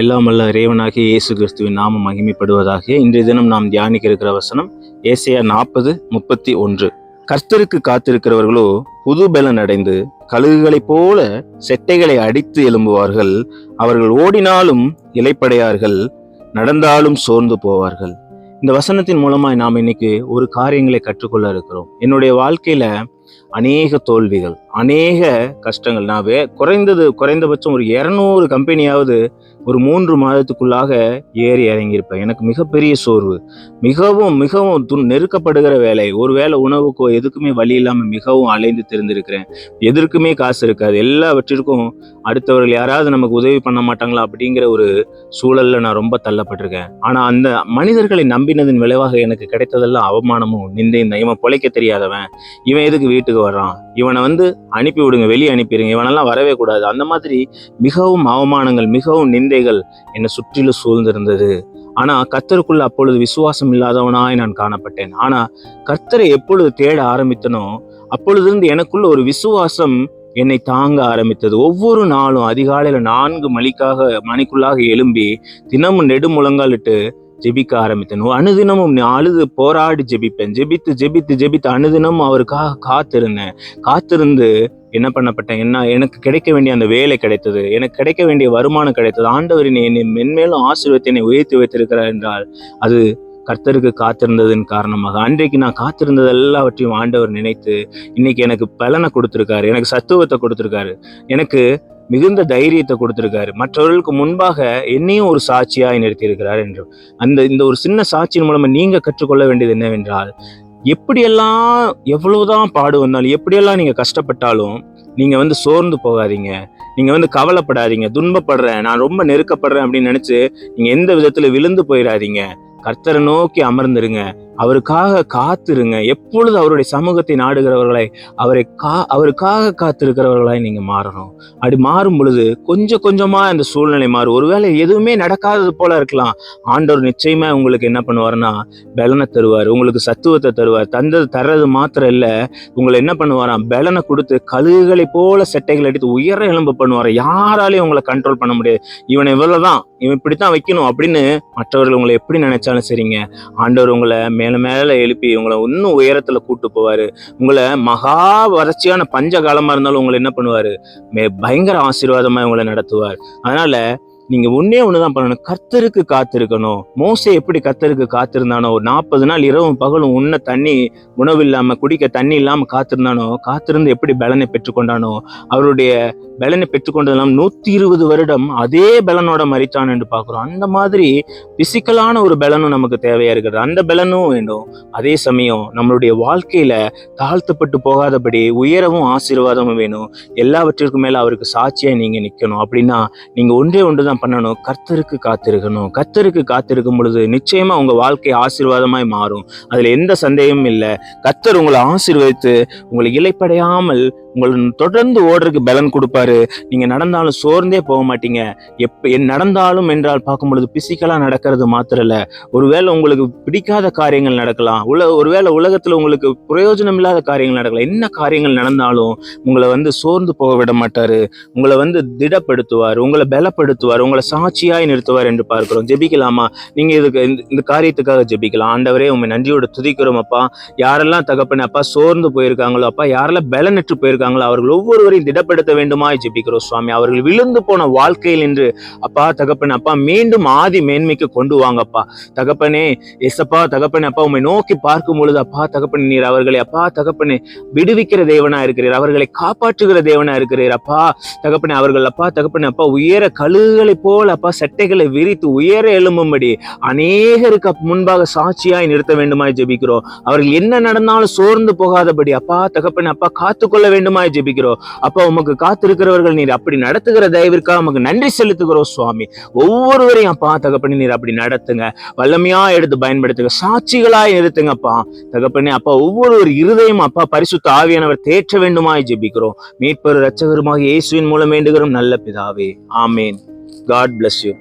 எல்லாம் வல்ல இறைவனாகிய இயேசு கிறிஸ்துவின் நாம மகிமைப்படுவதாக இன்றைய தினம் நாம் தியானிக்க இருக்கிற வசனம் ஏசியா நாற்பது முப்பத்தி ஒன்று. கர்த்தருக்கு காத்திருக்கிறவர்களோ புது பலன் அடைந்து கழுகுகளைப் போல செட்டைகளை அடித்து எழும்புவார்கள். அவர்கள் ஓடினாலும் இலைப்படையார்கள் நடந்தாலும் சோர்ந்து போவார்கள். இந்த வசனத்தின் மூலமாய் நாம் இன்னைக்கு ஒரு காரியங்களை கற்றுக்கொள்ள இருக்கிறோம். என்னுடைய வாழ்க்கையில அநேக தோல்விகள் அநேக கஷ்டங்கள். நான் வே குறைந்தது குறைந்தபட்சம் ஒரு இரநூறு கம்பெனியாவது ஒரு மூன்று மாதத்துக்குள்ளாக ஏறி இறங்கியிருப்பேன். எனக்கு மிகப்பெரிய சோர்வு. மிகவும் மிகவும் துன் நெருக்கப்படுகிற வேலை. ஒரு வேளை உணவுக்கோ எதுக்குமே வழி இல்லாமல் மிகவும் அலைந்து தெரிந்திருக்கிறேன். எதற்குமே காசு இருக்காது. எல்லாவற்றிற்கும் அடுத்தவர்கள் யாராவது நமக்கு உதவி பண்ண மாட்டாங்களா அப்படிங்கிற ஒரு சூழல்ல நான் ரொம்ப தள்ளப்பட்டிருக்கேன். ஆனால் அந்த மனிதர்களை நம்பினதன் விளைவாக எனக்கு கிடைத்ததெல்லாம் அவமானமும் நிந்தையும் தான். இவன் பொழைக்க தெரியாதவன். இவன் எதுக்கு வீட்டுக்கு வர்றான்? இவனை வந்து அனுப்பி விடுங்க வெளியே அனுப்பிடுங்க. இவனெல்லாம் வரவே கூடாது. அந்த மாதிரி மிகவும் அவமானங்கள் மிகவும் நிந்தை நிந்தைகள் என்னை சுற்றிலும் சூழ்ந்திருந்தது. ஆனா கர்த்தருக்குள்ள அப்பொழுது விசுவாசம் இல்லாதவனாய் நான் காணப்பட்டேன். ஆனால் கர்த்தரை எப்பொழுது தேட ஆரம்பித்தனோ அப்பொழுதிருந்து எனக்குள்ள ஒரு விசுவாசம் என்னை தாங்க ஆரம்பித்தது. ஒவ்வொரு நாளும் அதிகாலையில நான்கு மணிக்காக மணிக்குள்ளாக எழும்பி தினமும் நெடுமுழங்காலிட்டு ஜெபிக்க ஆரம்பித்தேன். அனுதினமும் நான் அழுது போராடி ஜெபிப்பேன். ஜெபித்து ஜெபித்து ஜெபித்து அனுதினமும் அவருக்காக காத்திருந்தேன். காத்திருந்து என்ன பண்ணப்பட்டேன் என்ன எனக்கு கிடைக்க வேண்டிய அந்த வேலை கிடைத்தது. எனக்கு கிடைக்க வேண்டிய வருமானம் கிடைத்தது. ஆண்டவரின் என்னை மென்மேலும் ஆசீர்வத்தை என்னை உயர்த்தி வைத்திருக்கிறார் என்றால் அது கர்த்தருக்கு காத்திருந்ததன் காரணமாக. அன்றைக்கு நான் காத்திருந்தது எல்லாவற்றையும் ஆண்டவர் நினைத்து இன்னைக்கு எனக்கு பலனை கொடுத்துருக்காரு. எனக்கு சத்துவத்தை கொடுத்துருக்காரு. எனக்கு மிகுந்த தைரியத்தை கொடுத்திருக்காரு. மற்றவர்களுக்கு முன்பாக என்னையும் ஒரு சாட்சியாய் நிறுத்தியிருக்கிறார் என்று. அந்த இந்த ஒரு சின்ன சாட்சியின் மூலமா நீங்க கற்றுக்கொள்ள வேண்டியது என்னவென்றால் எப்படியெல்லாம் எவ்வளவுதான் பாடு வந்தாலும் எப்படியெல்லாம் நீங்க கஷ்டப்பட்டாலும் நீங்க வந்து சோர்ந்து போகாதீங்க. நீங்க வந்து கவலைப்படாதீங்க. துன்பப்படுறேன் நான் ரொம்ப நெருக்கப்படுறேன் அப்படின்னு நினைச்சு நீங்க எந்த விதத்துல விழுந்து போயிடாதீங்க. கர்த்தரை நோக்கி அமர்ந்துருங்க. அவருக்காக காத்திருங்க. எப்பொழுது அவருடைய சமூகத்தை நாடுகிறவர்களை அவரை கா அவருக்காக காத்திருக்கிறவர்களாய் நீங்க மாறணும். அப்படி மாறும் பொழுது கொஞ்சம் கொஞ்சமா அந்த சூழ்நிலை மாறும். ஒருவேளை எதுவுமே நடக்காதது போல இருக்கலாம். ஆண்டவர் நிச்சயமா உங்களுக்கு என்ன பண்ணுவாருன்னா பலனை தருவார் உங்களுக்கு சத்துவத்தை தருவார். தந்தது தர்றது மாத்திரம் இல்ல உங்களை என்ன பண்ணுவாராம் பலனை கொடுத்து கழுகுகளை போல செட்டைகள் அடித்து உயர எலும்பு பண்ணுவார். யாராலையும் உங்களை கண்ட்ரோல் பண்ண முடியாது. இவனை இவ்வளவுதான் இவன் இப்படித்தான் வைக்கணும் அப்படின்னு மற்றவர்கள் உங்களை எப்படி நினைச்சாலும் சரிங்க. ஆண்டவர் உங்களை மேல மேல எழுப்பி உங்களை இன்னும் உயரத்தில் கூட்டு போவார். உங்களை மகா வறட்சியான பஞ்ச காலமாக இருந்தாலும் உங்களை என்ன பண்ணுவார்? மே பயங்கர ஆசீர்வாதமாக உங்களை நடத்துவார். அதனால் நீங்க ஒன்னே ஒண்ணுதான் பண்ணணும். கர்த்தருக்கு காத்திருக்கணும். மோசை எப்படி கர்த்தருக்கு காத்திருந்தானோ ஒரு நாற்பது நாள் இரவும் பகலும் உண்ண தண்ணி உணவு இல்லாம குடிக்க தண்ணி இல்லாம காத்திருந்தானோ காத்திருந்து எப்படி பலனை பெற்றுக்கொண்டானோ அவருடைய பலனை பெற்றுக்கொண்டதெல்லாம் நூத்தி இருபது வருடம் அதே பலனோட மறித்தான் என்று பார்க்கிறோம். அந்த மாதிரி பிசிக்கலான ஒரு பலனும் நமக்கு தேவையா இருக்கிறது. அந்த பலனும் வேண்டும். அதே சமயம் நம்மளுடைய வாழ்க்கையில தாழ்த்தப்பட்டு போகாதபடி உயரவும் ஆசீர்வாதமும் வேணும். எல்லாவற்றிற்கும் மேல அவருக்கு சாட்சியா நீங்க நிக்கணும். அப்படின்னா நீங்க ஒன்றே ஒன்றுதான் பண்ணணும் கர்த்தருக்கு காத்திருக்கணும். கர்த்தருக்கு காத்திருக்கும் பொழுது நிச்சயமாக உங்கள் வாழ்க்கை ஆசீர்வாதமாய் மாறும். அதில் எந்த சந்தேகமும் இல்லை. கர்த்தர் உங்களை ஆசீர்வதித்து உங்களை இலைப்படையாமல் உங்களை தொடர்ந்து ஓடுறதுக்கு பலன் கொடுப்பாரு. நீங்கள் நடந்தாலும் சோர்ந்தே போக மாட்டீங்க. எப்போ என் நடந்தாலும் என்றால் பார்க்கும் பொழுது பிசிக்கலாக நடக்கிறது மாத்திரம் இல்லை ஒருவேளை உங்களுக்கு பிடிக்காத காரியங்கள் நடக்கலாம். உல ஒருவேளை உலகத்தில் உங்களுக்கு பிரயோஜனம் இல்லாத காரியங்கள் நடக்கலாம். என்ன காரியங்கள் நடந்தாலும் உங்களை வந்து சோர்ந்து போக விட மாட்டார். உங்களை வந்து திடப்படுத்துவார். உங்களை பலப்படுத்துவார். உங்களை சாட்சியாய் நிறுத்துவார் என்று பார்க்கிறோம். ஜெபிக்கலாமா? நீங்கள் இதுக்கு இந்த- காரியத்துக்காக ஜெபிக்கலாம். ஆண்டவரே உண்மை நன்றியோடு துதிக்கிறோம் அப்பா. யாரெல்லாம் தகப்பனே அப்பா சோர்ந்து போயிருக்காங்களோ அப்பா யாரெல்லாம் பலனற்று போயிருக்காங்களோ அவர்கள் ஒவ்வொருவரையும் திடப்படுத்த வேண்டுமாய் ஜெபிக்கிறோம் சுவாமி. அவர்கள் விழுந்து போன வாழ்க்கையில் என்று அப்பா தகப்பன் அப்பா மீண்டும் ஆதி மேன்மைக்கு கொண்டு வாங்கப்பா தகப்பனே எசப்பா தகப்பனே அப்பா உண்மை நோக்கி பார்க்கும் பொழுது அப்பா தகப்பன் நீர் அவர்களை அப்பா தகப்பனே விடுவிக்கிற தேவனா இருக்கிறீர். அவர்களை காப்பாற்றுகிற தேவனா இருக்கிறீர் அப்பா. தகப்பனே அவர்கள் அப்பா தகப்பனே அப்பா உயர கழுகுகளை போல அப்பா சட்டைகளை விரித்து உயர எழும்பும்படி அநேகருக்கு முன்பாக சாட்சியாய் நிறுத்த வேண்டுமாய் ஜெபிக்கிறோம். அவர்கள் என்ன நடந்தாலும் சோர்ந்து போகாதபடி அப்பா தகப்பனே அப்பா காத்துக்கொள்ள வேண்டுமாய் ஜெபிக்கிறோம். அப்போ உமக்கு காத்திருக்கிறவர்கள் நீர் அப்படி நடத்துகிற தயவிற்காக உமக்கு நன்றி செலுத்துகிறோம் சுவாமி. ஒவ்வொருவரையும் அப்பா தகப்பண்ணி நீர் அப்படி நடத்துங்க. வல்லமையா எடுத்து பயன்படுத்துங்க. சாட்சிகளாய் நிறுத்துங்கப்பா தகப்பண்ணி அப்பா ஒவ்வொரு இருதயம் அப்பா பரிசுத்த ஆவியானவர் தேற்ற வேண்டுமாய் ஜெபிக்கிறோம். மீட்பர் ரட்சகருமாக இயேசுவின் மூலம் வேண்டுகிறோம் நல்ல பிதாவே. ஆமேன். God bless you